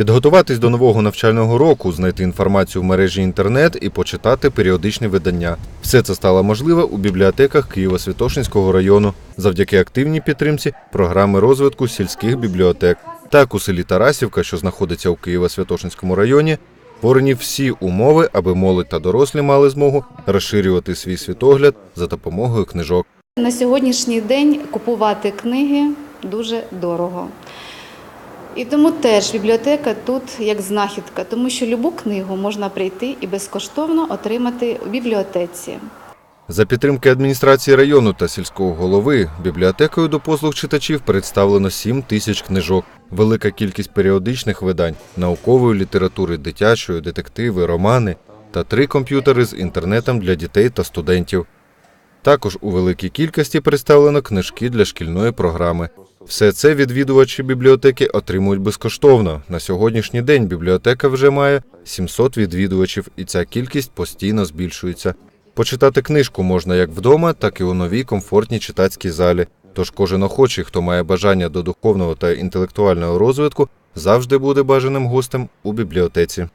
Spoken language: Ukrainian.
Підготуватись до нового навчального року, знайти інформацію в мережі інтернет і почитати періодичні видання. Все це стало можливе у бібліотеках Києво-Святошинського району завдяки активній підтримці програми розвитку сільських бібліотек. Так, у селі Тарасівка, що знаходиться у Києво-Святошинському районі, створені всі умови, аби молодь та дорослі мали змогу розширювати свій світогляд за допомогою книжок. На сьогоднішній день купувати книги дуже дорого. І тому теж бібліотека тут як знахідка, тому що любу книгу можна прийти і безкоштовно отримати у бібліотеці. За підтримки адміністрації району та сільського голови бібліотекою до послуг читачів представлено 7 тисяч книжок, велика кількість періодичних видань, наукової літератури, дитячої, детективи, романи та три комп'ютери з інтернетом для дітей та студентів. Також у великій кількості представлено книжки для шкільної програми. Все це відвідувачі бібліотеки отримують безкоштовно. На сьогоднішній день бібліотека вже має 700 відвідувачів, і ця кількість постійно збільшується. Почитати книжку можна як вдома, так і у новій комфортній читацькій залі. Тож кожен охочий, хто має бажання до духовного та інтелектуального розвитку, завжди буде бажаним гостем у бібліотеці.